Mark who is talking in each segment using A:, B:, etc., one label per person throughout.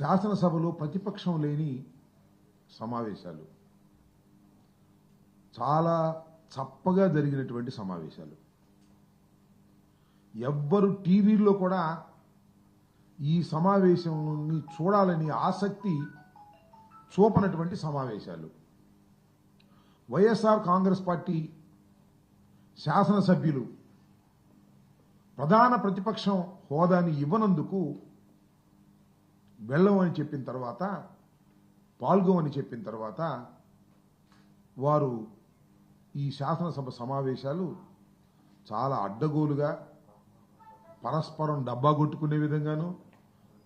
A: శాసనసభలో ప్రతిపక్షం లేని సమావేశాలు. చాలా చప్పగా జరిగినటువంటి సమావేశాలు. ఎవ్వరు టీవీల్లో కూడా ఈ సమావేశాన్ని చూడాలని ఆసక్తి చూపనటువంటి సమావేశాలు. వైఎస్ఆర్ కాంగ్రెస్ పార్టీ శాసనసభ్యులు ప్రధాన ప్రతిపక్షం హోదాని ఇవ్వనందుకు వెళ్ళమని చెప్పిన తర్వాత పాల్గొమని చెప్పిన తర్వాత వారు ఈ శాసనసభ సమావేశాలు చాలా అడ్డగోలుగా పరస్పరం డబ్బా కొట్టుకునే విధంగాను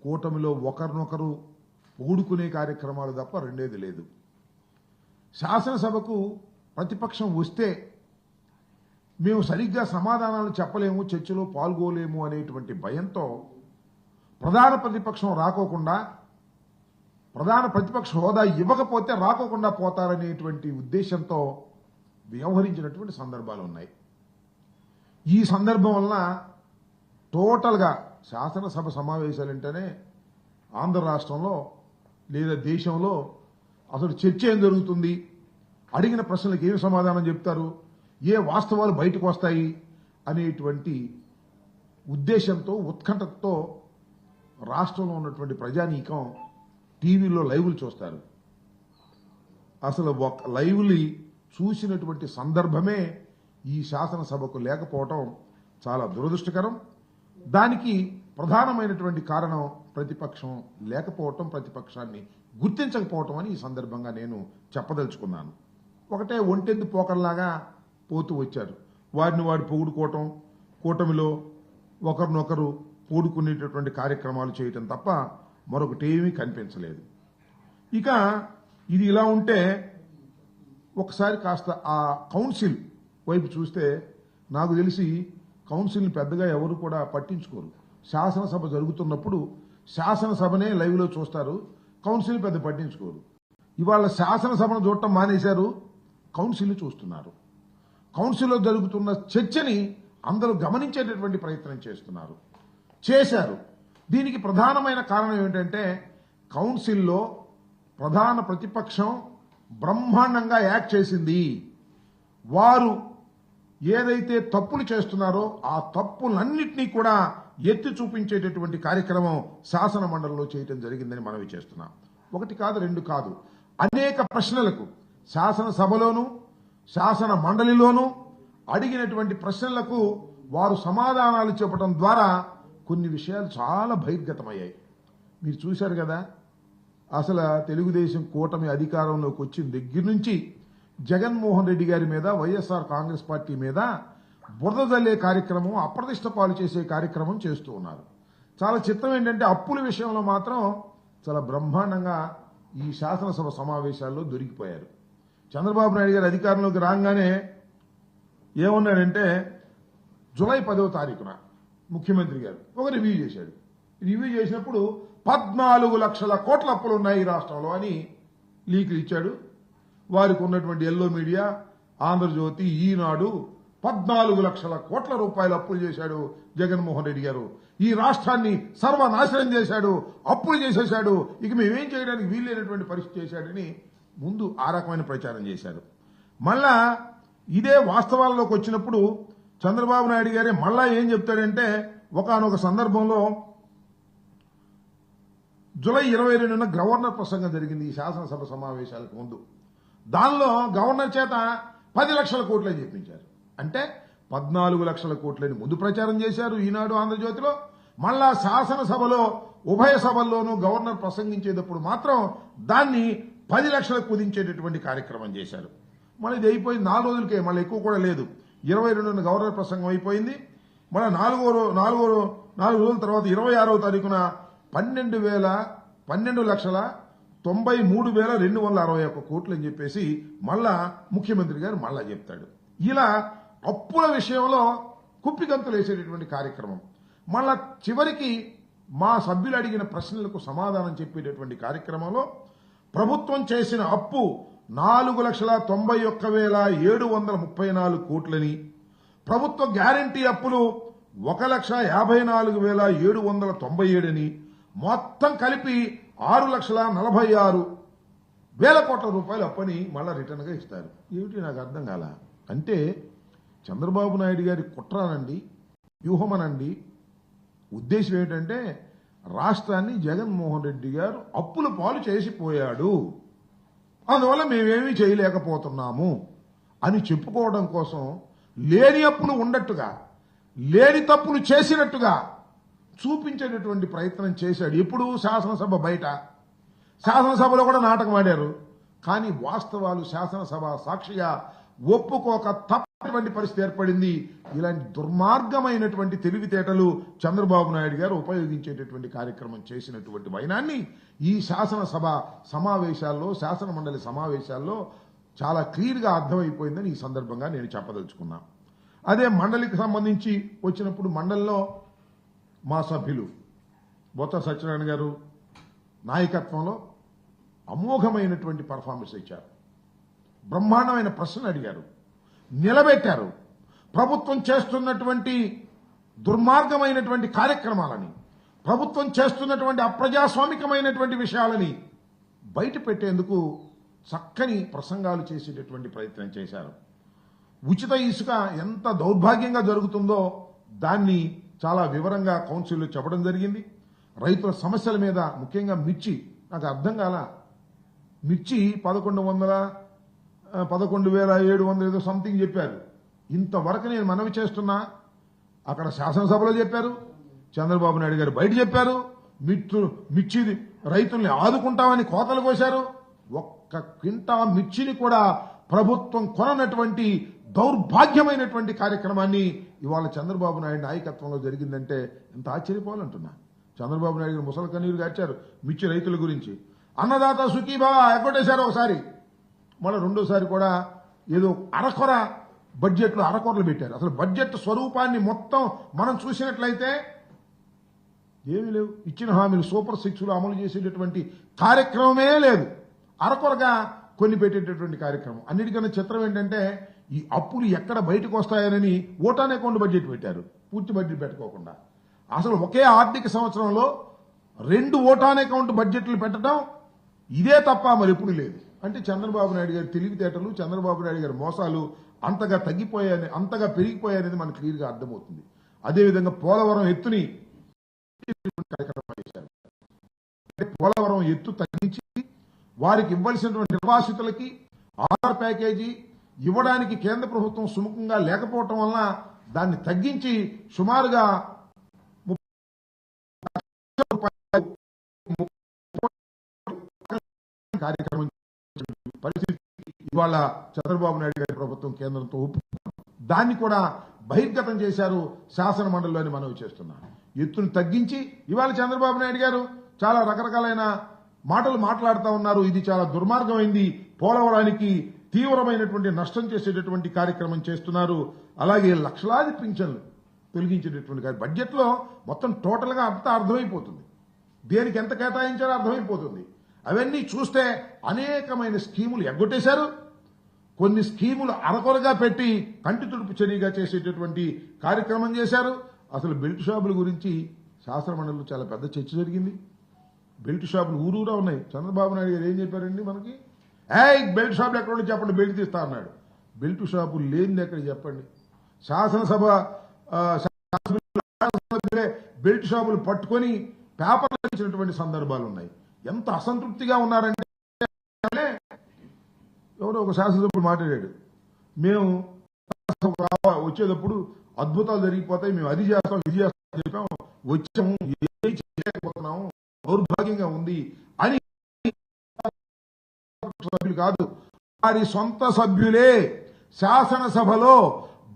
A: కూటమిలో ఒకరినొకరు పొగుడుకునే కార్యక్రమాలు తప్ప రెండేది లేదు. శాసనసభకు ప్రతిపక్షం వస్తే మేము సరిగ్గా సమాధానాలు చెప్పలేము చర్చలో పాల్గొలేము అనేటువంటి భయంతో ప్రధాన ప్రతిపక్షం రాకోకుండా ప్రధాన ప్రతిపక్ష హోదా ఇవ్వకపోతే రాకోకుండా పోతారనేటువంటి ఉద్దేశంతో వ్యవహరించినటువంటి సందర్భాలు ఉన్నాయి. ఈ సందర్భం వలన టోటల్గా శాసనసభ సమావేశాలంటేనే ఆంధ్ర రాష్ట్రంలో లేదా దేశంలో అసలు చర్చ ఏం జరుగుతుంది? అడిగిన ప్రశ్నలకు ఏం సమాధానం చెప్తారు? ఏ వాస్తవాలు బయటకు వస్తాయి? అనేటువంటి ఉద్దేశంతో ఉత్కంఠతో రాష్ట్రంలో ఉన్నటువంటి ప్రజానీకం టీవీలో లైవ్లు చూస్తారు. అసలు ఒక లైవ్ని చూసినటువంటి సందర్భమే ఈ శాసనసభకు లేకపోవటం చాలా దురదృష్టకరం. దానికి ప్రధానమైనటువంటి కారణం ప్రతిపక్షం లేకపోవటం ప్రతిపక్షాన్ని గుర్తించకపోవటం అని ఈ సందర్భంగా నేను చెప్పదలుచుకున్నాను. ఒకటే ఒంటెందు పోకర్లాగా పోతూ వచ్చారు. వారిని వాడు పొగుడుకోవటం కూటమిలో ఒకరినొకరు పూడుకునేటటువంటి కార్యక్రమాలు చేయటం తప్ప మరొకటి ఏమీ కనిపించలేదు. ఇక ఇది ఇలా ఉంటే ఒకసారి కాస్త ఆ కౌన్సిల్ వైపు చూస్తే నాకు తెలిసి కౌన్సిల్ని పెద్దగా ఎవరు కూడా పట్టించుకోరు. శాసనసభ జరుగుతున్నప్పుడు శాసనసభనే లైవ్లో చూస్తారు కౌన్సిల్ పెద్ద పట్టించుకోరు. ఇవాళ శాసనసభను చూడటం మానేశారు కౌన్సిల్ని చూస్తున్నారు. కౌన్సిల్లో జరుగుతున్న చర్చని అందరూ గమనించేటటువంటి ప్రయత్నం చేస్తున్నారు. చేశారు. దీనికి ప్రధానమైన కారణం ఏమిటంటే కౌన్సిల్లో ప్రధాన ప్రతిపక్షం బ్రహ్మాండంగా యాక్ట్ చేసింది. వారు ఏదైతే తప్పులు చేస్తున్నారో ఆ తప్పులన్నింటినీ కూడా ఎత్తి చూపించేటటువంటి కార్యక్రమం శాసన మండలిలో చేయటం జరిగిందని మనవి చేస్తున్నాం. ఒకటి కాదు రెండు కాదు. అనేక ప్రశ్నలకు శాసనసభలోను శాసన మండలిలోనూ అడిగినటువంటి ప్రశ్నలకు వారు సమాధానాలు చెప్పడం ద్వారా కొన్ని విషయాలు చాలా బహిర్గతమయ్యాయి. మీరు చూశారు కదా? అసలు తెలుగుదేశం కూటమి అధికారంలోకి వచ్చిన దగ్గర నుంచి జగన్మోహన్ రెడ్డి గారి మీద వైఎస్ఆర్ కాంగ్రెస్ పార్టీ మీద బురద జల్లే కార్యక్రమం అప్రతిష్ట పాలు చేసే కార్యక్రమం చేస్తూ ఉన్నారు. చాలా చిత్రం ఏంటంటే అప్పుల విషయంలో మాత్రం చాలా బ్రహ్మాండంగా ఈ శాసనసభ సమావేశాల్లో దొరికిపోయారు. చంద్రబాబు నాయుడు గారు అధికారంలోకి రాగానే ఏమన్నాడంటే జూలై పదవ తారీఖున ముఖ్యమంత్రి గారు ఒక రివ్యూ చేశాడు. రివ్యూ చేసినప్పుడు పద్నాలుగు లక్షల కోట్ల అప్పులు ఉన్నాయి ఈ రాష్ట్రంలో అని లీకులు ఇచ్చాడు. వారికి ఉన్నటువంటి ఎల్లో మీడియా ఆంధ్రజ్యోతి ఈనాడు పద్నాలుగు లక్షల కోట్ల రూపాయలు అప్పులు చేశాడు జగన్మోహన్ రెడ్డి గారు. ఈ రాష్ట్రాన్ని సర్వనాశనం చేశాడు అప్పులు చేసేశాడు. ఇక మేమేం చేయడానికి వీల్లేనటువంటి పరిస్థితి చేశాడని ముందు ఆ రకమైన ప్రచారం చేశాడు మళ్ళా ఇదే వాస్తవాల్లోకి వచ్చినప్పుడు చంద్రబాబు నాయుడు గారే మళ్ళా ఏం చెప్తాడంటే ఒకనొక సందర్భంలో జూలై ఇరవై రెండున గవర్నర్ ప్రసంగం జరిగింది ఈ శాసనసభ సమావేశాలకు ముందు. దానిలో గవర్నర్ చేత పది లక్షల కోట్లని చెప్పించారు. అంటే పద్నాలుగు లక్షల కోట్లని ముందు ప్రచారం చేశారు ఈనాడు ఆంధ్రజ్యోతిలో. మళ్ళా శాసనసభలో ఉభయ సభల్లోనూ గవర్నర్ ప్రసంగించేటప్పుడు మాత్రం దాన్ని పది లక్షలకు కుదించేటటువంటి కార్యక్రమం చేశారు. మళ్ళీ ఇది అయిపోయింది నాలుగు రోజులకే మళ్ళీ ఎక్కువ కూడా లేదు. ఇరవై రెండున గవర్నర్ ప్రసంగం అయిపోయింది. మళ్ళీ నాలుగో నాలుగో నాలుగు రోజుల తర్వాత ఇరవై ఆరవ తారీఖున పన్నెండు వేల పన్నెండు లక్షల తొంభై మూడు వేల రెండు వందల అరవై ఒక్క కోట్లు అని చెప్పేసి మళ్ళా ముఖ్యమంత్రి గారు మళ్ళా చెప్తాడు. ఇలా అప్పుల విషయంలో కుప్పిగంతులు వేసేటటువంటి కార్యక్రమం. మళ్ళా చివరికి మా సభ్యులు అడిగిన ప్రశ్నలకు సమాధానం చెప్పేటటువంటి కార్యక్రమంలో ప్రభుత్వం చేసిన అప్పు నాలుగు లక్షల తొంభై ఒక్క వేల ఏడు వందల ముప్పై నాలుగు కోట్లని ప్రభుత్వ గ్యారంటీ అప్పులు ఒక లక్ష యాభై నాలుగు వేల ఏడు వందల తొంభై ఏడని మొత్తం కలిపి ఆరు లక్షల నలభై ఆరు వేల కోట్ల రూపాయలు అప్పని మళ్ళా రిటర్న్గా ఇస్తారు. ఏమిటి నాకు అర్థం కాల? అంటే చంద్రబాబు నాయుడు గారి కుట్రానండి వ్యూహమనండి. ఉద్దేశం ఏమిటంటే రాష్ట్రాన్ని జగన్మోహన్ రెడ్డి గారు అప్పుల పాలు చేసిపోయాడు. అందువల్ల మేమేమీ చేయలేకపోతున్నాము అని చెప్పుకోవడం కోసం లేని అప్పులు ఉండట్టుగా లేని తప్పులు చేసినట్టుగా చూపించేటటువంటి ప్రయత్నం చేశాడు ఎప్పుడు శాసనసభ బయట. శాసనసభలో కూడా నాటకం ఆడారు. కానీ వాస్తవాలు శాసనసభ సాక్షిగా ఒప్పుకోక అటువంటి పరిస్థితి ఏర్పడింది. ఇలాంటి దుర్మార్గమైనటువంటి తెలివితేటలు చంద్రబాబు నాయుడు గారు ఉపయోగించేటటువంటి కార్యక్రమం చేసినటువంటి వైనాన్ని ఈ శాసనసభ సమావేశాల్లో శాసన మండలి సమావేశాల్లో చాలా క్లియర్గా అర్థమైపోయిందని ఈ సందర్భంగా నేను చెప్పదలుచుకున్నా. అదే మండలికి సంబంధించి వచ్చినప్పుడు మండలిలో మా సభ్యులు బొత్త సత్యనారాయణ గారు నాయకత్వంలో అమోఘమైనటువంటి పర్ఫార్మెన్స్ ఇచ్చారు. బ్రహ్మాండమైన ప్రశ్నలు అడిగారు. నిలబెట్టారు. ప్రభుత్వం చేస్తున్నటువంటి దుర్మార్గమైనటువంటి కార్యక్రమాలని ప్రభుత్వం చేస్తున్నటువంటి అప్రజాస్వామికమైనటువంటి విషయాలని బయట పెట్టేందుకు చక్కని ప్రసంగాలు చేసేటటువంటి ప్రయత్నం చేశారు. ఉచిత ఇసుక ఎంత దౌర్భాగ్యంగా జరుగుతుందో దాన్ని చాలా వివరంగా కౌన్సిల్లో చెప్పడం జరిగింది. రైతుల సమస్యల మీద ముఖ్యంగా మిర్చి నాకు అర్థం కాల మిర్చి పదకొండు వందల పదకొండు వేల ఏడు వందల ఏదో సంథింగ్ చెప్పారు. ఇంతవరకు నేను మనవి చేస్తున్నా అక్కడ శాసనసభలో చెప్పారు చంద్రబాబు నాయుడు గారు బయట చెప్పారు మిర్చు మిర్చి రైతుల్ని ఆదుకుంటామని కోతలు కోశారు ఒక్క క్వింటా మిర్చిని కూడా ప్రభుత్వం కొననటువంటి దౌర్భాగ్యమైనటువంటి కార్యక్రమాన్ని ఇవాళ చంద్రబాబు నాయుడు నాయకత్వంలో జరిగిందంటే ఎంత ఆశ్చర్యపోవాలంటున్నా. చంద్రబాబు నాయుడు గారు ముసలి కన్నీరు గార్చారు మిర్చి రైతుల గురించి. అన్నదాత సుఖీభావ ఎగ్గొట్టేశారు ఒకసారి. మళ్ళీ రెండోసారి కూడా ఏదో అరకొర బడ్జెట్లో అరకొరలు పెట్టారు. అసలు బడ్జెట్ స్వరూపాన్ని మొత్తం మనం చూసినట్లయితే ఏమీ లేవు. ఇచ్చిన హామీలు సూపర్ సిక్స్లు అమలు చేసేటటువంటి కార్యక్రమమే లేదు. అరకొరగా కొన్ని పెట్టేటటువంటి కార్యక్రమం. అన్నిటికన్నా చిత్రం ఏంటంటే ఈ అప్పులు ఎక్కడ బయటకు వస్తాయనని ఓటాన్ అకౌంట్ బడ్జెట్ పెట్టారు. పూర్తి బడ్జెట్ పెట్టుకోకుండా. అసలు ఒకే ఆర్థిక సంవత్సరంలో రెండు ఓటాన్ అకౌంట్ బడ్జెట్లు పెట్టడం ఇదే తప్ప మరి ఎప్పుడు లేదు. అంటే చంద్రబాబు నాయుడు గారి తెలివితేటలు చంద్రబాబు నాయుడు గారి మోసాలు అంతగా తగ్గిపోయాయని అంతగా పెరిగిపోయాయనేది మనకు క్లియర్గా అర్థమవుతుంది. అదేవిధంగా పోలవరం ఎత్తుని కార్యక్రమం చేశారు. అంటే పోలవరం ఎత్తు తగ్గించి వారికి ఇవ్వాల్సినటువంటి నిర్వాసితులకి ఆధార్ ప్యాకేజీ ఇవ్వడానికి కేంద్ర ప్రభుత్వం సుముఖంగా లేకపోవటం వలన దాన్ని తగ్గించి సుమారుగా కార్యక్రమం పరిస్థితి ఇవాళ చంద్రబాబు నాయుడు గారి ప్రభుత్వం కేంద్రంతో దాన్ని కూడా బహిర్గతం చేశారు శాసన మండలిలోని మనవి చేస్తున్నా. ఎత్తును తగ్గించి ఇవాళ చంద్రబాబు నాయుడు గారు చాలా రకరకాలైన మాటలు మాట్లాడుతూ ఉన్నారు. ఇది చాలా దుర్మార్గమైంది. పోలవరానికి తీవ్రమైనటువంటి నష్టం చేసేటటువంటి కార్యక్రమం చేస్తున్నారు. అలాగే లక్షలాది పింఛన్లు తొలగించేటటువంటి బడ్జెట్లో మొత్తం టోటల్గా అంతా అర్థమైపోతుంది. దేనికి ఎంత కేటాయించారో అర్థమైపోతుంది. అవన్నీ చూస్తే అనేకమైన స్కీములు ఎగ్గొట్టేశారు. కొన్ని స్కీములు అరకొరగా పెట్టి కంటి తుడుపు చర్యగా చేసేటటువంటి కార్యక్రమం చేశారు. అసలు బెల్ట్ షాపుల గురించి శాస్త్రమండలిలో చాలా పెద్ద చర్చ జరిగింది. బెల్ట్ షాపులు ఊరూరా ఉన్నాయి. చంద్రబాబు నాయుడు గారు ఏం చెప్పారండి మనకి? ఏ బెల్ట్ షాపులు ఎక్కడ ఉంటే చెప్పండి బెల్ట్ తీస్తా అన్నాడు. బెల్ట్ షాపులు లేనిది ఎక్కడ చెప్పండి? శాసనసభ బెల్ట్ షాపులు పట్టుకొని పేపర్లు ఇచ్చినటువంటి సందర్భాలు ఉన్నాయి. ఎంత అసంతృప్తిగా ఉన్నారంటే ఎవరో ఒక శాసనసభ్యుడు మాట్లాడాడు మేము వచ్చేటప్పుడు అద్భుతాలు జరిగిపోతాయి మేము అది చేస్తాం ఇది చేస్తాం చెప్పాము. వచ్చాము ఏది చేయలేకపోతున్నాము దౌర్భాగ్యంగా ఉంది అని సభ్యులు కాదు వారి సొంత సభ్యులే శాసనసభలో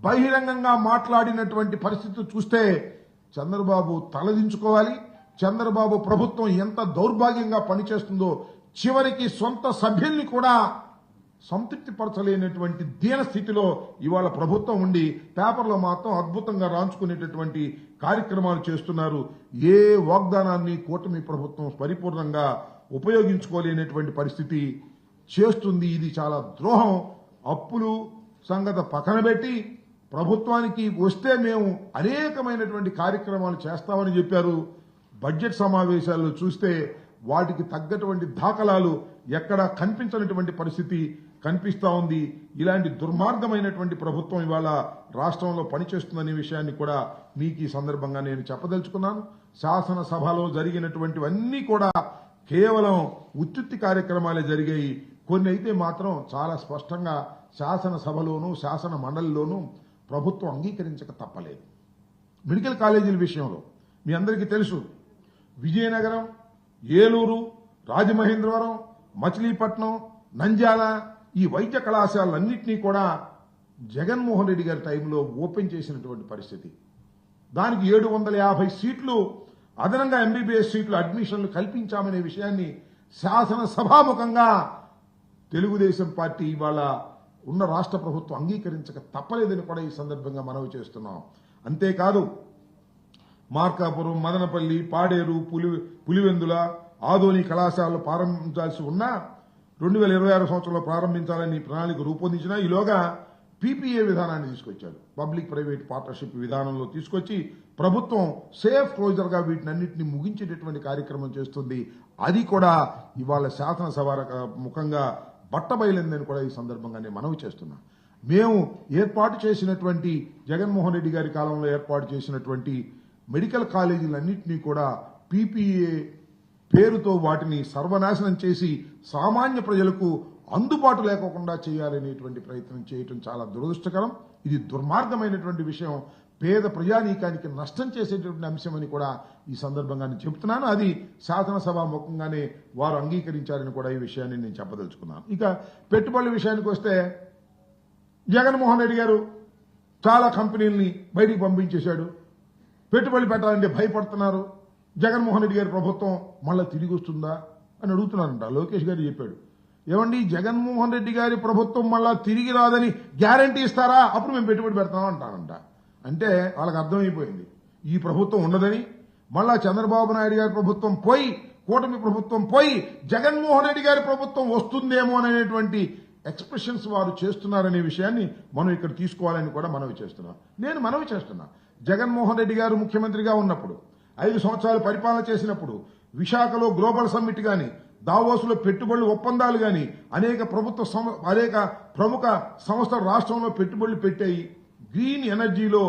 A: బహిరంగంగా మాట్లాడినటువంటి పరిస్థితి చూస్తే చంద్రబాబు తలదించుకోవాలి. చంద్రబాబు ప్రభుత్వం ఎంత దౌర్భాగ్యంగా పనిచేస్తుందో చివరికి సొంత సభ్యుల్ని కూడా సంతృప్తి పరచలేనటువంటి దీన స్థితిలో ఇవాళ ప్రభుత్వం ఉండి పేపర్లో మాత్రం అద్భుతంగా రాంచుకునేటటువంటి కార్యక్రమాలు చేస్తున్నారు. ఏ వాగ్దానాన్ని కూటమి ప్రభుత్వం పరిపూర్ణంగా ఉపయోగించుకోలేనటువంటి పరిస్థితి చేస్తుంది. ఇది చాలా ద్రోహం. అప్పులు సంగత పక్కన పెట్టి ప్రభుత్వానికి వస్తే మేము అనేకమైనటువంటి కార్యక్రమాలు చేస్తామని చెప్పారు. బడ్జెట్ సమావేశాల్లో చూస్తే వాటికి తగ్గటువంటి దాఖలాలు ఎక్కడా కనిపించనటువంటి పరిస్థితి కనిపిస్తా ఉంది. ఇలాంటి దుర్మార్గమైనటువంటి ప్రభుత్వం ఇవాళ రాష్ట్రంలో పనిచేస్తుందనే విషయాన్ని కూడా మీకు ఈ సందర్భంగా నేను చెప్పదలుచుకున్నాను. శాసనసభలో జరిగినటువంటివన్నీ కూడా కేవలం ఉత్తుత్తి కార్యక్రమాలే జరిగాయి. కొన్ని అయితే మాత్రం చాలా స్పష్టంగా శాసనసభలోనూ శాసన మండలిలోనూ ప్రభుత్వం అంగీకరించక తప్పలేదు. మెడికల్ కాలేజీల విషయంలో మీ అందరికీ తెలుసు విజయనగరం ఏలూరు రాజమహేంద్రవరం మచిలీపట్నం నంద్యాల ఈ వైద్య కళాశాలలన్నింటినీ కూడా జగన్మోహన్ రెడ్డి గారి టైంలో ఓపెన్ చేసినటువంటి పరిస్థితి. దానికి ఏడు వందల యాభై సీట్లు అదనంగా ఎంబీబీఎస్ సీట్లు అడ్మిషన్లు కల్పించామనే విషయాన్ని శాసనసభాముఖంగా తెలుగుదేశం పార్టీ ఇవాళ ఉన్న రాష్ట్ర ప్రభుత్వం అంగీకరించక తప్పలేదని కూడా ఈ సందర్భంగా మనవి చేస్తున్నాం. అంతేకాదు మార్కాపురం మదనపల్లి పాడేరు పులి పులివెందుల ఆధోని కళాశాలలు ప్రారంభించాల్సి ఉన్నా రెండు వేల ఇరవై ఆరు సంవత్సరంలో ప్రారంభించాలని ప్రణాళిక రూపొందించిన ఈలోగా పీపీఏ విధానాన్ని తీసుకొచ్చారు. పబ్లిక్ ప్రైవేట్ పార్ట్నర్షిప్ విధానంలో తీసుకొచ్చి ప్రభుత్వం సేఫ్ క్లోజర్గా వీటినన్నింటినీ ముగించేటటువంటి కార్యక్రమం చేస్తుంది. అది కూడా ఇవాళ శాసనసభ ముఖంగా బట్టబయలిందని కూడా ఈ సందర్భంగా నేను మనవి చేస్తున్నా. మేము ఏర్పాటు చేసినటువంటి జగన్మోహన్ రెడ్డి గారి కాలంలో ఏర్పాటు చేసినటువంటి మెడికల్ కాలేజీలన్నింటినీ కూడా పీపీఏ పేరుతో వాటిని సర్వనాశనం చేసి సామాన్య ప్రజలకు అందుబాటు లేకోకుండా చేయాలనేటువంటి ప్రయత్నం చేయటం చాలా దురదృష్టకరం. ఇది దుర్మార్గమైనటువంటి విషయం. పేద ప్రజానీకానికి నష్టం చేసేటువంటి అంశమని కూడా ఈ సందర్భంగా నేను చెబుతున్నాను. అది శాసనసభ ముఖంగానే వారు అంగీకరించారని కూడా ఈ విషయాన్ని నేను చెప్పదలుచుకున్నాను. ఇక పెట్టుబడుల విషయానికి వస్తే జగన్మోహన్ రెడ్డి గారు చాలా కంపెనీల్ని బయటికి పంపించేశాడు. పెట్టుబడులు పెట్టాలంటే భయపడుతున్నారు. జగన్మోహన్ రెడ్డి గారి ప్రభుత్వం మళ్ళీ తిరిగి వస్తుందా అని అడుగుతున్నారంట. లోకేష్ గారు చెప్పాడు. ఏమండి జగన్మోహన్ రెడ్డి గారి ప్రభుత్వం మళ్ళా తిరిగి రాదని గ్యారంటీ ఇస్తారా? అప్పుడు మేము పెట్టుబడి పెడతాం అంటారంట. అంటే వాళ్ళకి అర్థమైపోయింది. ఈ ప్రభుత్వం ఉండదని మళ్ళా చంద్రబాబు నాయుడు గారి ప్రభుత్వం పోయి కూటమి ప్రభుత్వం పోయి జగన్మోహన్ రెడ్డి గారి ప్రభుత్వం వస్తుందేమో అనేటువంటి ఎక్స్ప్రెషన్స్ వారు చేస్తున్నారనే విషయాన్ని మనం ఇక్కడ తీసుకోవాలని కూడా మనవి చేస్తున్నాం. నేను మనవి చేస్తున్నా. జగన్మోహన్ రెడ్డి గారు ముఖ్యమంత్రిగా ఉన్నప్పుడు ఐదు సంవత్సరాలు పరిపాలన చేసినప్పుడు విశాఖలో గ్లోబల్ సమ్మిట్ గాని దావోసులో పెట్టుబడులు ఒప్పందాలు గాని అనేక ప్రభుత్వ సం- అనేక ప్రముఖ సంస్థలు రాష్ట్రంలో పెట్టుబడులు పెట్టాయి. గ్రీన్ ఎనర్జీలో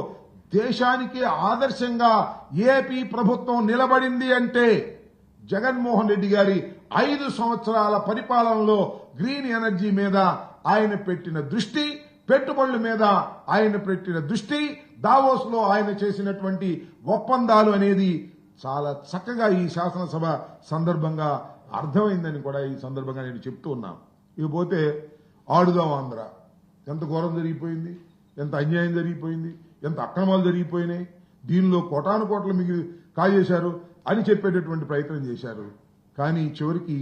A: దేశానికే ఆదర్శంగా ఏపీ ప్రభుత్వం నిలబడింది అంటే జగన్మోహన్ రెడ్డి గారి ఐదు సంవత్సరాల పరిపాలనలో గ్రీన్ ఎనర్జీ మీద ఆయన పెట్టిన దృష్టి పెట్టుబడుల మీద ఆయన పెట్టిన దృష్టి దావోస్లో ఆయన చేసినటువంటి ఒప్పందాలు అనేది చాలా చక్కగా ఈ శాసనసభ సందర్భంగా అర్థమైందని కూడా ఈ సందర్భంగా నేను చెప్తూ ఉన్నాను. ఇకపోతే ఆడుదాం ఆంధ్ర. ఎంత ఘోరం జరిగిపోయింది ఎంత అన్యాయం జరిగిపోయింది ఎంత అక్రమాలు జరిగిపోయినాయి దీనిలో కోటాను కోట్లు మిగిలి కాజేశారు అని చెప్పేటటువంటి ప్రయత్నం చేశారు. కానీ చివరికి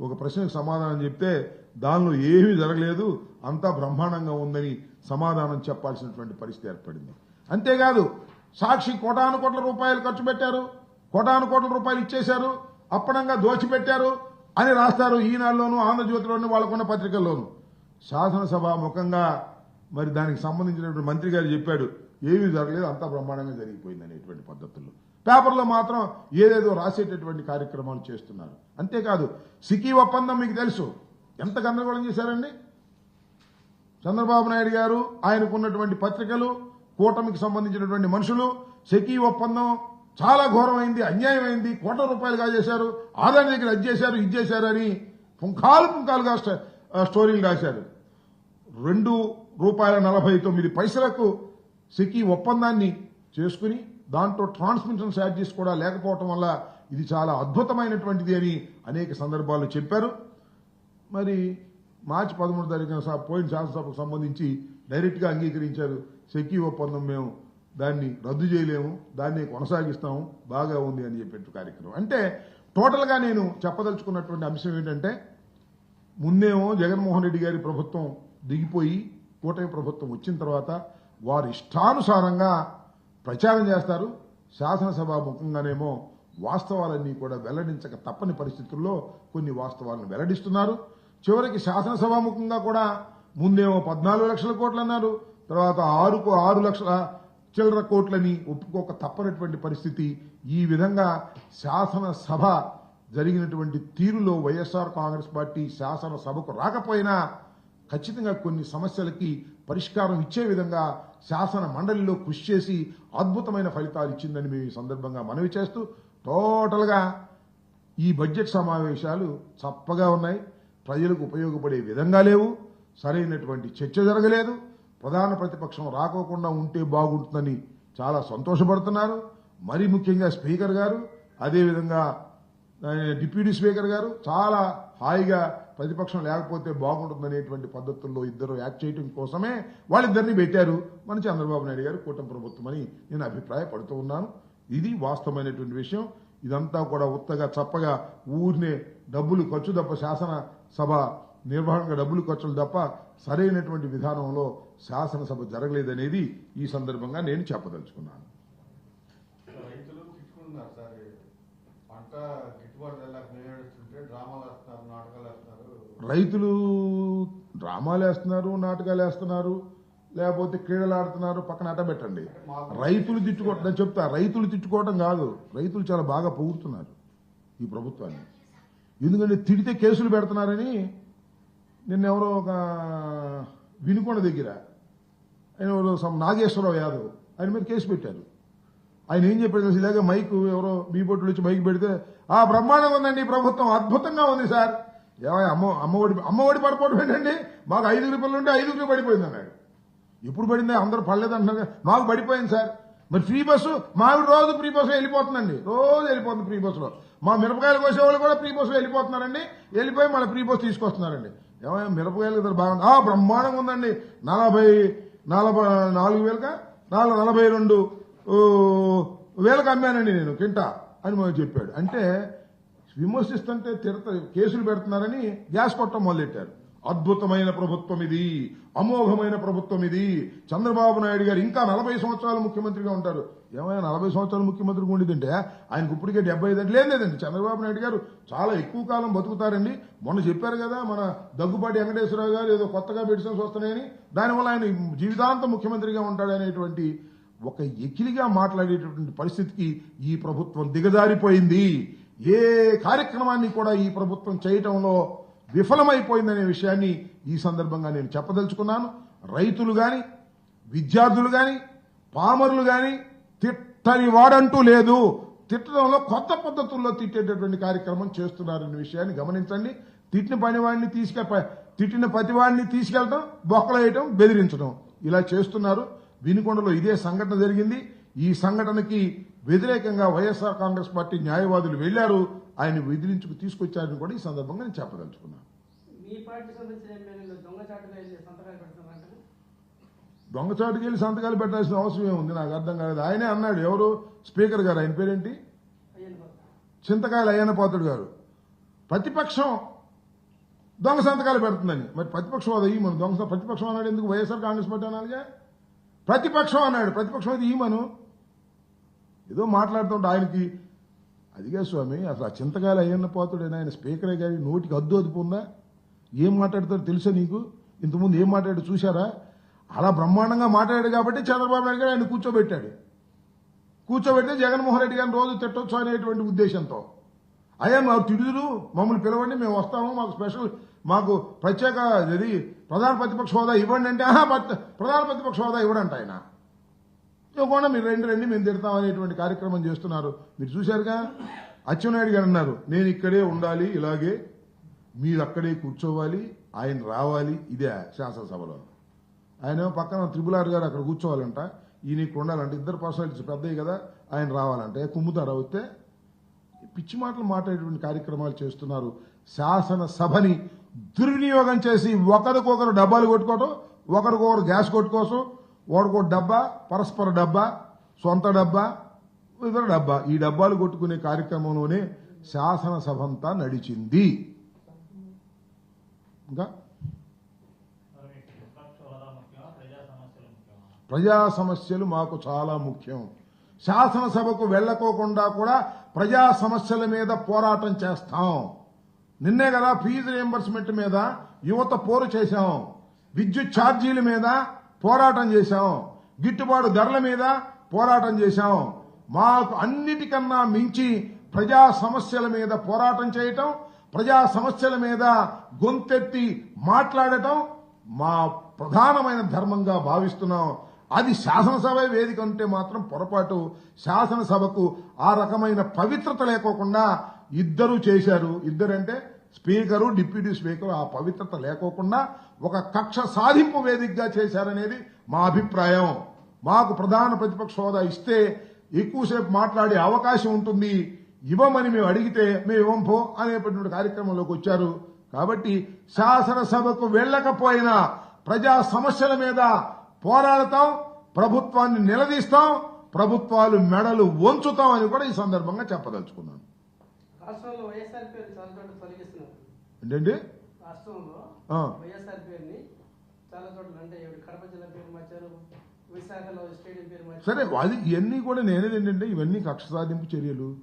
A: ఒక ప్రశ్నకు సమాధానం చెప్తే దానిలో ఏమీ జరగలేదు అంతా బ్రహ్మాండంగా ఉందని సమాధానం చెప్పాల్సినటువంటి పరిస్థితి ఏర్పడింది. అంతేకాదు సాక్షి కోటాను కోట్ల రూపాయలు ఖర్చు పెట్టారు కోటాను కోట్ల రూపాయలు ఇచ్చేశారు అప్పనంగా దోచిపెట్టారు అని రాస్తారు ఈనాడులోను ఆంధ్రజ్యోతిలోను వాళ్ళకున్న పత్రికల్లోను. శాసనసభ ముఖంగా మరి దానికి సంబంధించినటువంటి మంత్రి గారు చెప్పాడు ఏమీ జరగలేదు అంతా బ్రహ్మాండంగా జరిగిపోయింది అనేటువంటి పద్ధతుల్లో. పేపర్లో మాత్రం ఏదేదో రాసేటటువంటి కార్యక్రమాలు చేస్తున్నారు. అంతేకాదు సికీ ఒప్పందం మీకు తెలుసు. ఎంత గందరగోళం చేశారండి? చంద్రబాబు నాయుడు గారు ఆయనకున్నటువంటి పత్రికలు కూటమికి సంబంధించినటువంటి మనుషులు సెకీ ఒప్పందం చాలా ఘోరమైంది అన్యాయమైంది కోట్ల రూపాయలు కాజేశారు ఆదాయం దగ్గర అది చేశారు ఇది చేశారు అని పుంఖాలు పుంఖాలుగా స్టోరీలు రాశారు. రెండు రూపాయల నలభై తొమ్మిది పైసలకు సెకీ ఒప్పందాన్ని చేసుకుని దాంట్లో ట్రాన్స్మిషన్ ఛార్జీస్ కూడా లేకపోవటం వల్ల ఇది చాలా అద్భుతమైనటువంటిది అని అనేక సందర్భాల్లో చెప్పారు. మరి మార్చి పదమూడు తారీఖున పోయిన శాసనసభకు సంబంధించి డైరెక్ట్గా అంగీకరించారు. సెకీ ఒప్పందం మేము దాన్ని రద్దు చేయలేము దాన్ని కొనసాగిస్తాము బాగా ఉంది అని చెప్పేట్టు కార్యక్రమం. అంటే టోటల్గా నేను చెప్పదలుచుకున్నటువంటి అంశం ఏంటంటే ముందేమో జగన్మోహన్ రెడ్డి గారి ప్రభుత్వం దిగిపోయి కూటమి ప్రభుత్వం వచ్చిన తర్వాత వారు ఇష్టానుసారంగా ప్రచారం చేస్తారు. శాసనసభ ముఖంగానేమో వాస్తవాలన్నీ కూడా వెల్లడించక తప్పని పరిస్థితుల్లో కొన్ని వాస్తవాలను వెల్లడిస్తున్నారు. చివరికి శాసనసభాముఖంగా కూడా ముందేమో పద్నాలుగు లక్షల కోట్లు అన్నారు. తర్వాత ఆరుకు ఆరు లక్షల చిల్లర కోట్లని ఒప్పుకోక తప్పనటువంటి పరిస్థితి. ఈ విధంగా శాసనసభ జరిగినటువంటి తీరులో వైఎస్ఆర్ కాంగ్రెస్ పార్టీ శాసనసభకు రాకపోయినా ఖచ్చితంగా కొన్ని సమస్యలకి పరిష్కారం ఇచ్చే విధంగా శాసన మండలిలో కృషి చేసి అద్భుతమైన ఫలితాలు ఇచ్చిందని మేము ఈ సందర్భంగా మనవి చేస్తూ టోటల్గా ఈ బడ్జెట్ సమావేశాలు చప్పగా ఉన్నాయి. ప్రజలకు ఉపయోగపడే విధంగా లేవు. సరైనటువంటి చర్చ జరగలేదు. ప్రధాన ప్రతిపక్షం రాకోకుండా ఉంటే బాగుంటుందని చాలా సంతోషపడుతున్నారు. మరీ ముఖ్యంగా స్పీకర్ గారు అదేవిధంగా డిప్యూటీ స్పీకర్ గారు చాలా హాయిగా ప్రతిపక్షం లేకపోతే బాగుంటుందనేటువంటి పద్ధతుల్లో ఇద్దరు యాక్ట్ చేయడం కోసమే వాళ్ళిద్దరిని పెట్టారు. మన చంద్రబాబు నాయుడు గారు కూటమి ప్రభుత్వం అని నేను అభిప్రాయపడుతూ ఉన్నాను. ఇది వాస్తవమైనటువంటి విషయం. ఇదంతా కూడా ఉత్తగా చప్పగా ఊరినే డబ్బులు ఖర్చు తప్ప శాసనసభ సభ నిర్వహణగా డబ్బులు ఖర్చులు తప్ప సరైనటువంటి విధానంలో శాసనసభ జరగలేదనేది ఈ సందర్భంగా నేను చెప్పదలుచుకున్నాను.
B: రైతులు డ్రామాలు వేస్తున్నారు నాటకాలు వేస్తున్నారు.
A: రైతులు డ్రామాలు వేస్తున్నారు నాటకాలు వేస్తున్నారు లేకపోతే క్రీడలు ఆడుతున్నారు పక్కన అట్ట పెట్టండి. రైతులు తిట్టుకోవటం నేను చెప్తా రైతులు తిట్టుకోవటం కాదు రైతులు చాలా బాగా పొగుడుతున్నారు ఈ ప్రభుత్వాన్ని. ఎందుకంటే తిడితే కేసులు పెడుతున్నారని నిన్న ఎవరో ఒక వినుకొండ దగ్గర ఆయన ఎవరో సమ్ నాగేశ్వరరావు యాదవ్ ఆయన మీద కేసు పెట్టారు. ఆయన ఏం చెప్పాడు తెలుసా? ఇలాగే మైక్ ఎవరో మీ వచ్చి మైక్ పెడితే ఆ బ్రహ్మాండంగా ఉందండి ప్రభుత్వం అద్భుతంగా ఉంది సార్. ఏమయ్య అమ్మ అమ్మఒడి అమ్మఒడి పడిపోవడం ఏంటండి? మాకు ఐదుగురు రూపాయలు ఉంటే ఐదుగురు పడిపోయింది అన్నాడు. ఎప్పుడు పడింది? అందరూ పడలేదు అంటున్నారు మాకు పడిపోయింది సార్. మరి ఫ్రీ బస్సు మాకు రోజు ఫ్రీ బస్సు వెళ్ళిపోతుందండి. రోజు వెళ్ళిపోతుంది ఫ్రీ బస్సులో. మా మిరపకాయలు కోసేవాళ్ళు కూడా ఫ్రీ బస్సు వెళ్ళిపోతున్నారండి. వెళ్ళిపోయి మళ్ళీ ఫ్రీ బస్సు తీసుకొస్తున్నారండి. ఏమైనా మిరపకాయలు కదా బాగుంది ఆ బ్రహ్మాండంగా ఉందండి. నలభై నలభై నాలుగు వేలుగా నాలుగు నలభై రెండు వేలకు అమ్మానండి నేను కింటా అని మాకు చెప్పాడు. అంటే విమర్శిస్తుంటే తిరత కేసులు పెడుతున్నారని గ్యాస్ కొట్టడం మొదలెట్టారు. అద్భుతమైన ప్రభుత్వం ఇది అమోఘమైన ప్రభుత్వం ఇది. చంద్రబాబు నాయుడు గారు ఇంకా నలభై సంవత్సరాలు ముఖ్యమంత్రిగా ఉంటారు. ఏమైనా నలభై సంవత్సరాలు ముఖ్యమంత్రిగా ఉండేదంటే ఆయనకు ఇప్పటికే డెబ్బై ఐదు అంటే లేదండి చంద్రబాబు నాయుడు గారు చాలా ఎక్కువ కాలం బతుకుతారండి. మొన్న చెప్పారు కదా మన దగ్గుబాటి వెంకటేశ్వరరావు గారు ఏదో కొత్తగా మెడిసిన్స్ వస్తున్నాయని. దానివల్ల ఆయన జీవితాంతం ముఖ్యమంత్రిగా ఉంటాడనేటువంటి ఒక ఎకిలిగా మాట్లాడేటటువంటి పరిస్థితికి ఈ ప్రభుత్వం దిగజారిపోయింది. ఏ కార్యక్రమాన్ని కూడా ఈ ప్రభుత్వం చేయటంలో విఫలమైపోయిందనే విషయాన్ని ఈ సందర్భంగా నేను చెప్పదలుచుకున్నాను. రైతులు గాని విద్యార్థులు గాని పామరులు గాని తిట్టని వాడంటూ లేదు. తిట్టడంలో కొత్త పద్ధతుల్లో తిట్టేటటువంటి కార్యక్రమం చేస్తున్నారనే విషయాన్ని గమనించండి. తిట్టిన పనివాడిని తీసుకె తిట్టిన ప్రతివాడిని తీసుకెళ్ళటం బొక్కలేయటం బెదిరించడం ఇలా చేస్తున్నారు. వినుకొండలో ఇదే సంఘటన జరిగింది. ఈ సంఘటనకి వ్యతిరేకంగా వైఎస్ఆర్ కాంగ్రెస్ పార్టీ న్యాయవాదులు వెళ్ళారు ఆయన బెదిరించుకు తీసుకొచ్చారని కూడా ఈ సందర్భంగా నేను చెప్పదలుచుకున్నాను. దొంగచాటుకి వెళ్ళి సంతకాలు పెట్టాల్సిన అవసరం ఏముంది? నాకు అర్థం కాలేదు. ఆయనే అన్నాడు ఎవరు? స్పీకర్ గారు. ఆయన పేరేంటి? చింతకాయలు అయ్యన్న పాత్రుడు గారు. ప్రతిపక్షం దొంగ సంతకాలు పెడుతుందని. మరి ప్రతిపక్షం అది ఈమను. దొంగ ప్రతిపక్షం అన్నాడు ఎందుకు? వైఎస్ఆర్ కాంగ్రెస్ పార్టీ అనాలిగా? ప్రతిపక్షం అన్నాడు. ప్రతిపక్షం అది ఈమను. ఏదో మాట్లాడుతుంటే ఆయనకి అదిగా స్వామి అసలు ఆ చింతకాయలు అయ్యన్న పాత్రుడైనా ఆయన స్పీకరే కానీ నోటికి అద్దు అదుపుందా ఏం మాట్లాడతాడు తెలుసా నీకు? ఇంతకుముందు ఏం మాట్లాడు చూశారా? అలా బ్రహ్మాండంగా మాట్లాడాడు కాబట్టి చంద్రబాబు నాయుడు గారు ఆయన కూర్చోబెట్టాడు. కూర్చోబెట్టి జగన్మోహన్ రెడ్డి గారిని రోజు తిట్టొచ్చు అనేటువంటి ఉద్దేశంతో. అయ్యా మా తిడుదులు మమ్మల్ని పిలవండి మేము వస్తాము మాకు స్పెషల్ మాకు ప్రత్యేక ఇది ప్రధాన ప్రతిపక్ష హోదా ఇవ్వండి అంటే ఆహా ప్రధాన ప్రతిపక్ష హోదా ఇవ్వడంట ఆయన. ఇవ్వకుండా మీరు రెండు రండి మేము తిడతాం అనేటువంటి కార్యక్రమం చేస్తున్నారు. మీరు చూశారుగా? అచ్చెన్నాయుడు గారు అన్నారు నేను ఇక్కడే ఉండాలి ఇలాగే మీరు అక్కడే కూర్చోవాలి ఆయన రావాలి ఇదే శాసనసభలో. ఆయన పక్కన త్రిపుల్ ఆర్ గారు అక్కడ కూర్చోవాలంట ఈయన ఇక్కడ ఉండాలంటే ఇద్దరు పర్సనాలిటీస్ పెద్దవి కదా ఆయన రావాలంట ఏ కుమ్ముతారా వస్తే? పిచ్చి మాటలు మాట్లాడేటువంటి కార్యక్రమాలు చేస్తున్నారు. శాసనసభని దుర్వినియోగం చేసి ఒకరికొకరు డబ్బాలు కొట్టుకోవటం ఒకరికొకరు గ్యాస్ కొట్టుకోసం ఒకరికొక డబ్బా పరస్పర డబ్బా సొంత డబ్బా ఇతర డబ్బా. ఈ డబ్బాలు కొట్టుకునే కార్యక్రమంలోనే శాసనసభ అంతా నడిచింది. ఇంకా?
C: ప్రజా సమస్యలు
A: మాకు చాలా ముఖ్యం. శాసనసభకు వెళ్ళకోకుండా కూడా ప్రజా సమస్యల మీద పోరాటం చేస్తాం. నిన్నే కదా ఫీజు రియంబర్స్మెంట్ మీద యువత పోరు చేశాం. విద్యుత్ ఛార్జీల మీద పోరాటం చేశాం. గిట్టుబాటు ధరల మీద పోరాటం చేశాం. మాకు అన్నిటికన్నా మించి ప్రజా సమస్యల మీద పోరాటం చేయటం ప్రజా సమస్యల మీద గొంతెత్తి మాట్లాడటం మా ప్రధానమైన ధర్మంగా భావిస్తున్నాం. అది శాసనసభ వేదిక ఉంటే మాత్రం పొరపాటు. శాసనసభకు ఆ రకమైన పవిత్రత లేకోకుండా ఇద్దరు చేశారు. ఇద్దరంటే స్పీకరు డిప్యూటీ స్పీకర్ ఆ పవిత్రత లేకోకుండా ఒక కక్ష సాధింపు వేదికగా చేశారనేది మా అభిప్రాయం. మాకు ప్రధాన ప్రతిపక్ష హోదా ఇస్తే ఎక్కువసేపు మాట్లాడే అవకాశం ఉంటుంది. ఇవ్వమని మేము అడిగితే మేము ఇవ్వం పో అనేటువంటి కార్యక్రమంలోకి వచ్చారు. కాబట్టి శాసనసభకు వెళ్ళకపోయినా ప్రజా సమస్యల మీద పోరాడతాం ప్రభుత్వాన్ని నిలదీస్తాం ప్రభుత్వాలు మెడలు వంచుతాం అని కూడా ఈ సందర్భంగా చెప్పదలుచుకున్నాను.
D: రాష్ట్రంలో వైఎస్ఆర్ పేరు చాలా చోట్ల తొలగిస్తున్నారు.
A: ఏంటండి?
D: రాష్ట్రంలో
A: ఆ.
D: వైఎస్ఆర్ పేరుని చాలా చోట్ల అంటే ఇప్పుడు కడప జిల్లా పేరు మార్చారు విశాఖలో స్టేడియం పేరు మార్చారు.
A: సరే అది ఇవన్నీ కూడా నేనేది ఏంటంటే ఇవన్నీ కక్ష సాధింపు చర్యలు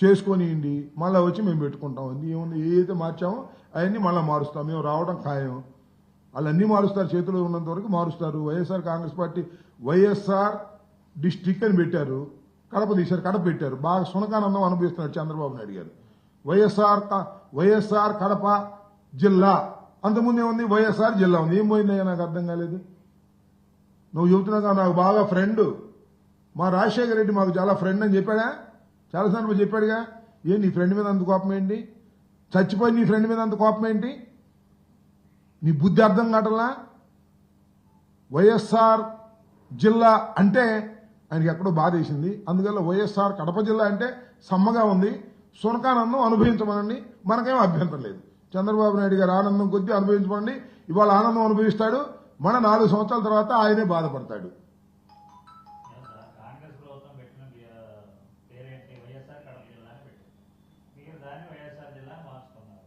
A: చేసుకొనియండి మళ్ళీ వచ్చి మేము పెట్టుకుంటాం. అది ఏముంది? ఏదైతే మార్చామో అవన్నీ మళ్ళీ మారుస్తాం. మేము రావడం ఖాయం. వాళ్ళు అన్నీ మారుస్తారు చేతిలో ఉన్నంత వరకు మారుస్తారు. YSR Congress party YSR district అని పెట్టారు. కడప తీశారు కడప పెట్టారు. బాగా సునకానందం అనుభవిస్తున్నాడు చంద్రబాబు నాయుడు గారు. వైఎస్ఆర్ వైఎస్ఆర్ కడప జిల్లా. అంతకుముందు ఏముంది? వైఎస్ఆర్ జిల్లా ఉంది. ఏం పోయిందయ్యా నాకు అర్థం కాలేదు. నువ్వు చెబుతున్నావు నాకు బాగా ఫ్రెండ్. మా రాజశేఖర రెడ్డి మాకు చాలా ఫ్రెండ్ అని చెప్పాడా? చాలాసార్లు చెప్పాడుగా. ఏ నీ ఫ్రెండ్ మీద అంత కోపం ఏంటి? చచ్చిపోయి నీ ఫ్రెండ్ మీద అంత కోపం ఏంటి? నీ బుద్ధి అర్థం కావటంలా? వైఎస్ఆర్ జిల్లా అంటే ఆయనకి ఎక్కడో బాధ వేసింది. అందువల్ల వైఎస్ఆర్ కడప జిల్లా అంటే సమ్మగా ఉంది. సునకానందం అనుభవించమనండి. మనకేం అభ్యంతరం లేదు. చంద్రబాబు నాయుడు గారు ఆనందం కొద్దీ అనుభవించమండి ఇవాళ ఆనందం అనుభవిస్తాడు. మన నాలుగు సంవత్సరాల తర్వాత ఆయనే బాధపడతాడు.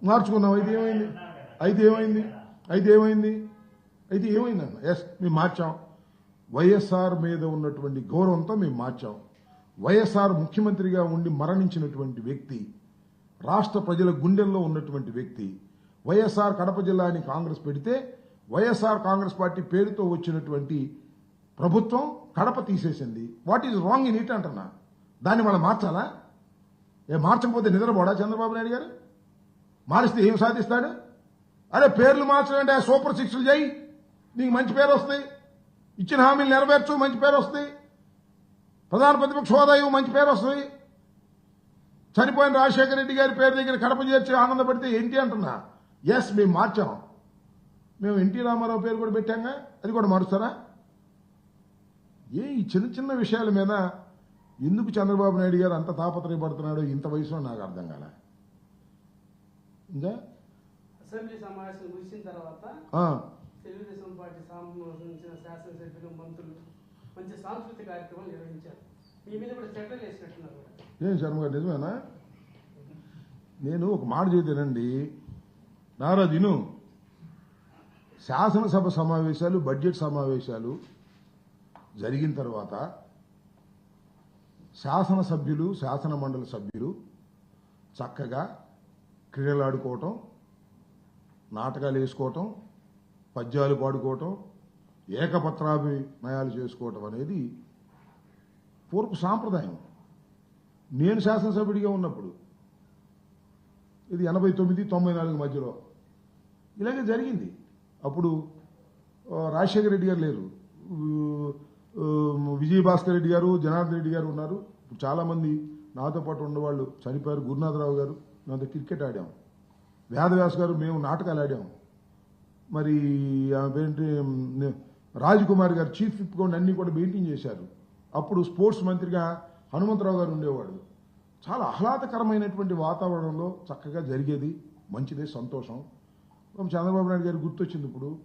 A: మార్చుకున్నాం. అయితే ఏమైంది? అయితే ఏమైంది? అయితే ఏమైంది? అయితే ఏమైందన్న? ఎస్ మేము మార్చాం. వైఎస్ఆర్ మీద ఉన్నటువంటి గౌరవంతో మేము మార్చాం. వైఎస్ఆర్ ముఖ్యమంత్రిగా ఉండి మరణించినటువంటి వ్యక్తి రాష్ట్ర ప్రజల గుండెల్లో ఉన్నటువంటి వ్యక్తి వైఎస్ఆర్ కడప జిల్లా అని కాంగ్రెస్ పెడితే వైఎస్ఆర్ కాంగ్రెస్ పార్టీ పేరుతో వచ్చినటువంటి ప్రభుత్వం కడప తీసేసింది. What is wrong in it అంటున్నా. దాన్ని మనం మార్చాలా? ఏ మార్చకపోతే నిద్రపోడా చంద్రబాబు నాయుడు గారు? మారిస్తే ఏం సాధిస్తాడు? అరే పేర్లు మార్చడంటే సూపర్ సిక్స్లు చేయి. నీకు మంచి పేరు వస్తాయి. ఇచ్చిన హామీలు నెరవేర్చు మంచి పేరు వస్తాయి. ప్రధాన ప్రతిపక్ష హోదా ఇవ్వు మంచి పేరు వస్తుంది చనిపోయిన రాజశేఖర రెడ్డి గారి పేరు దగ్గర కడప చేర్చి ఆనందపడితే ఏంటి అంటున్నా. ఎస్ మేము మార్చాం. మేము ఎన్టీ రామారావు పేరు కూడా పెట్టాంగా. అది కూడా మారుస్తారా? ఏ ఈ చిన్న చిన్న విషయాల మీద ఎందుకు చంద్రబాబు నాయుడు గారు అంత తాపత్రయపడుతున్నాడో ఇంత వయసులో నాకు అర్థం కాలే. ఇంకా?
D: అసెంబ్లీ సమావేశం ముగిసిన తర్వాత పార్టీ సంబంధించిన శాసనసభ్యులు మంత్రులు మంచి సాంస్కృతిక కార్యక్రమాలు నిర్వహించారు. మీ మీద కూడా చట్టం వేసినట్టున్నారు
A: ఏం శర్మ గారు నిజమేనా? నేను ఒక మాట చెబుతానండి. నారా దిను శాసనసభ సమావేశాలు బడ్జెట్ సమావేశాలు జరిగిన తర్వాత శాసనసభ్యులు శాసన మండలి సభ్యులు చక్కగా క్రీడలు ఆడుకోవటం నాటకాలు వేసుకోవటం పద్యాలు పాడుకోవటం ఏకపత్రాభినయాలు చేసుకోవటం అనేది పూర్వపు సాంప్రదాయం. నేను శాసనసభ్యుడిగా ఉన్నప్పుడు ఇది ఎనభై తొమ్మిది తొంభై నాలుగు మధ్యలో ఇలాగే జరిగింది. అప్పుడు రాజశేఖర రెడ్డి గారు లేరు. విజయభాస్కర్ రెడ్డి గారు జనార్దన్ రెడ్డి గారు ఉన్నారు. ఇప్పుడు చాలామంది నాతో పాటు ఉన్నవాళ్ళు చనిపోయారు. గురునాథరావు గారు నాతో క్రికెట్ ఆడాం. వేదవ్యాస్ గారు మేము నాటకాలు ఆడాం. మరి ఆమె పేరేంటి గారు చీఫ్ విప్గా అన్ని కూడా మీటింగ్ చేశారు. అప్పుడు స్పోర్ట్స్ మంత్రిగా హనుమంతరావు గారు ఉండేవాడు. చాలా ఆహ్లాదకరమైనటువంటి వాతావరణంలో చక్కగా జరిగేది. మంచిదే సంతోషం. చంద్రబాబు నాయుడు గారు గుర్తొచ్చింది ఇప్పుడు.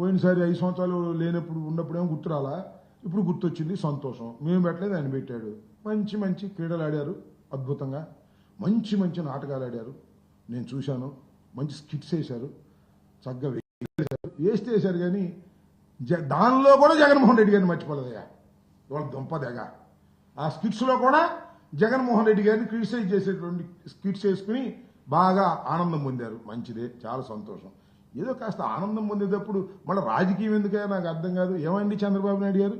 A: పోయినసారి ఐదు సంవత్సరాలు లేనప్పుడు ఉన్నప్పుడేమో గుర్తురాలా? ఇప్పుడు గుర్తొచ్చింది సంతోషం. మేము పెట్టలేదు ఆయన పెట్టాడు. మంచి మంచి క్రీడలు ఆడారు అద్భుతంగా. మంచి మంచి నాటకాలు ఆడారు. నేను చూశాను. మంచి స్కిట్స్ వేశారు. చక్కగా వేశారు వేస్తే వేశారు కానీ జ- దానిలో కూడా జగన్మోహన్ రెడ్డి గారిని మర్చిపోలేదయ్యా. వాళ్ళ దుంపదెగ ఆ స్కిట్స్లో కూడా జగన్మోహన్ రెడ్డి గారిని క్రిటిసైజ్ చేసేటువంటి స్కిట్స్ వేసుకుని బాగా ఆనందం పొందారు. మంచిదే చాలా సంతోషం. ఏదో కాస్త ఆనందం పొందేటప్పుడు మన రాజకీయం ఎందుకయ్యా నాకు అర్థం కాదు. ఏమండి చంద్రబాబు నాయుడు గారు?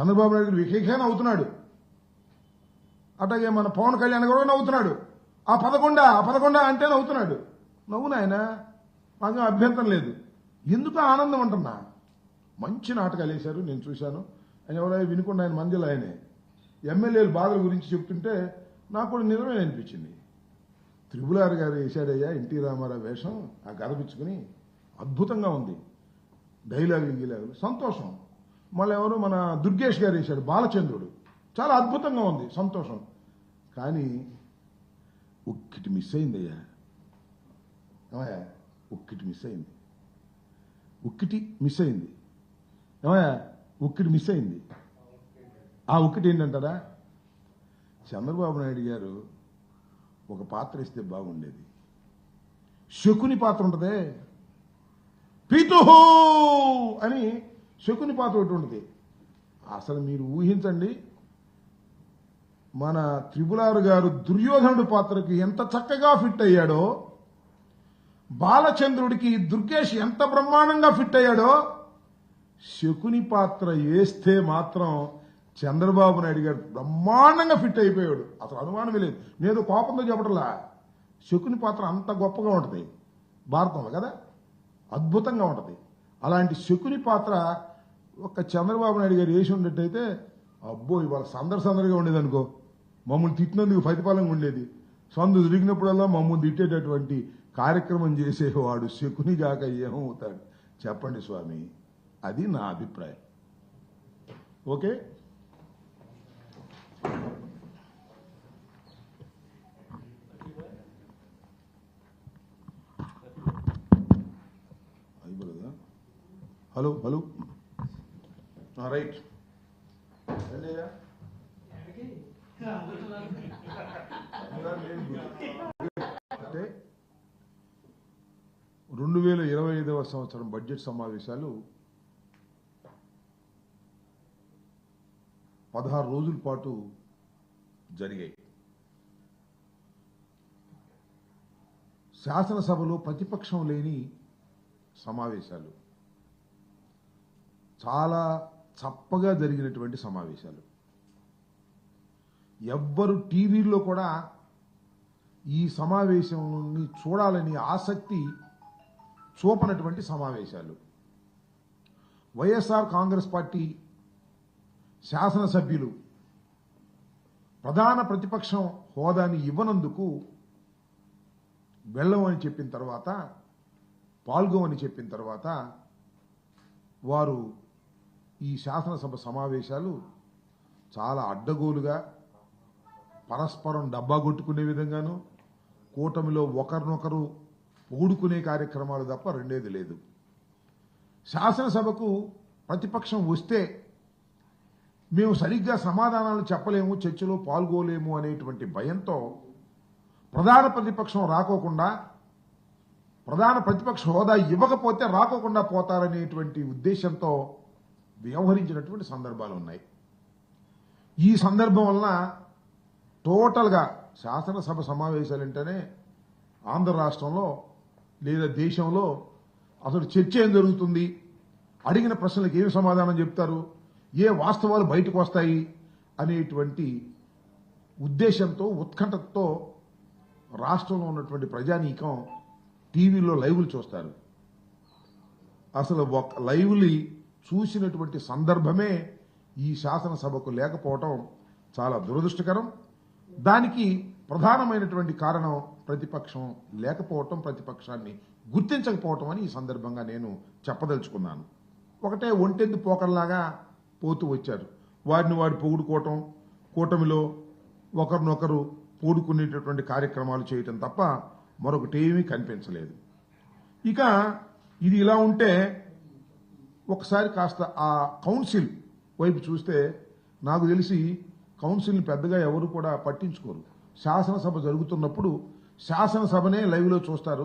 A: చంద్రబాబు నాయుడు గారు వికేకే అవుతున్నాడు అట్లాగే మన పవన్ కళ్యాణ్ కూడా నవ్వుతున్నాడు. ఆ పదకొండ ఆ పదకొండ అంటే నవ్వుతున్నాడు. నవ్వు నాయన మాకు అభ్యంతరం లేదు. ఎందుకు ఆనందం అంటున్నా? మంచి నాటకాలు వేశారు నేను చూశాను. ఆయన ఎవరో వినుకుండా ఆయన మందిలో ఆయనే. ఎమ్మెల్యేల బాధల గురించి చెప్తుంటే నాకు కూడా నిజమే అనిపించింది. త్రిపులార్ గారు వేశాడయ్యా ఎన్టీ రామారావు వేషం ఆ గదపించుకుని అద్భుతంగా ఉంది. డైలాగులు గీలాగులు. సంతోషం. మళ్ళీ ఎవరు మన దుర్గేష్ గారు వేశాడు బాలచంద్రుడు. చాలా అద్భుతంగా ఉంది సంతోషం. కానీ ఒక్కటి మిస్ అయిందయ్యా. ఒక్కటి మిస్ అయింది. ఒక్కటి మిస్ అయింది. ఏమయ్యా? ఒక్కటి మిస్ అయింది. ఆ ఒక్కటి ఏంటంటారా? చంద్రబాబు నాయుడు గారు ఒక పాత్ర ఇస్తే బాగుండేది. శకుని పాత్ర ఉంటుంది. పీతుహో అని శకుని పాత్ర ఒకటి ఉంటుంది. అసలు మీరు ఊహించండి మన త్రిపులారు గారు దుర్యోధనుడి పాత్రకి ఎంత చక్కగా ఫిట్ అయ్యాడో బాలచంద్రుడికి దుర్గేష్ ఎంత బ్రహ్మాండంగా ఫిట్ అయ్యాడో శకుని పాత్ర వేస్తే మాత్రం చంద్రబాబు నాయుడు గారు బ్రహ్మాండంగా ఫిట్ అయిపోయాడు. అసలు అనుమానమే లేదు. నేను కోపంతో చెప్పటంలా. శకుని పాత్ర అంత గొప్పగా ఉంటుంది. భారతంలో కదా? అద్భుతంగా ఉంటుంది. అలాంటి శకుని పాత్ర ఒక చంద్రబాబు నాయుడు గారు వేసి ఉన్నట్టయితే అబ్బో ఇవాళ సందడి సందడిగా ఉండేది అనుకో మమ్మల్ని తిట్టినందుకు ప్రతిఫలంగా ఉండేది. సందు తిరిగినప్పుడల్లా మమ్మల్ని తిట్టేటటువంటి కార్యక్రమం చేసేవాడు శకుని గాక ఏమవుతాడు చెప్పండి స్వామి అది నా అభిప్రాయం. ఓకే? అయిపోలేదా హలో హలో. ఆ, రైట్. రండి అయ్యా. అంటే రెండు వేల సంవత్సరం బడ్జెట్ సమావేశాలు పదహారు రోజుల పాటు జరిగాయి. శాసనసభలో ప్రతిపక్షం లేని సమావేశాలు. చాలా చప్పగా జరిగినటువంటి సమావేశాలు. ఎవ్వరు టీవీల్లో కూడా ఈ సమావేశాన్ని చూడాలని ఆసక్తి చూపనటువంటి సమావేశాలు. వైఎస్ఆర్ కాంగ్రెస్ పార్టీ శాసనసభ్యులు ప్రధాన ప్రతిపక్షం హోదాని ఇవ్వనందుకు వెళ్ళమని చెప్పిన తర్వాత పాల్గొమని చెప్పిన తర్వాత వారు ఈ శాసనసభ సమావేశాలు చాలా అడ్డగోలుగా పరస్పరం డబ్బా కొట్టుకునే విధంగాను కూటమిలో ఒకరినొకరు ఊడుకునే కార్యక్రమాలు తప్ప రెండేది లేదు. శాసనసభకు ప్రతిపక్షం వస్తే మేము సరిగ్గా సమాధానాలు చెప్పలేము చర్చలో పాల్గొలేము అనేటువంటి భయంతో ప్రధాన ప్రతిపక్షం రాకోకుండా ప్రధాన ప్రతిపక్ష హోదా ఇవ్వకపోతే రాకోకుండా పోతారనేటువంటి ఉద్దేశంతో వ్యవహరించినటువంటి సందర్భాలు ఉన్నాయి. ఈ సందర్భం వలన టోటల్గా శాసనసభ సమావేశాలంటేనే ఆంధ్ర రాష్ట్రంలో లేదా దేశంలో అసలు చర్చ ఏం జరుగుతుంది? అడిగిన ప్రశ్నలకు ఏమి సమాధానం చెప్తారు? ఏ వాస్తవాలు బయటకు వస్తాయి? అనేటువంటి ఉద్దేశంతో ఉత్కంఠతో రాష్ట్రంలో ఉన్నటువంటి ప్రజానీకం టీవీలో లైవ్లు చూస్తారు. అసలు ఒక లైవ్ని చూసినటువంటి సందర్భమే ఈ శాసనసభకు లేకపోవటం చాలా దురదృష్టకరం. దానికి ప్రధానమైనటువంటి కారణం ప్రతిపక్షం లేకపోవటం ప్రతిపక్షాన్ని గుర్తించకపోవటం అని ఈ సందర్భంగా నేను చెప్పదలుచుకున్నాను. ఒకటే ఒంటెందు పోకర్లాగా పోతూ వచ్చారు. వారిని వాడు పొగుడుకోవటం కూటమిలో ఒకరినొకరు పూడుకునేటటువంటి కార్యక్రమాలు చేయటం తప్ప మరొకటి ఏమీ కనిపించలేదు. ఇక ఇది ఇలా ఉంటే ఒకసారి కాస్త ఆ కౌన్సిల్ వైపు చూస్తే నాకు తెలిసి కౌన్సిల్ని పెద్దగా ఎవరు కూడా పట్టించుకోరు. శాసనసభ జరుగుతున్నప్పుడు శాసనసభనే లైవ్లో చూస్తారు.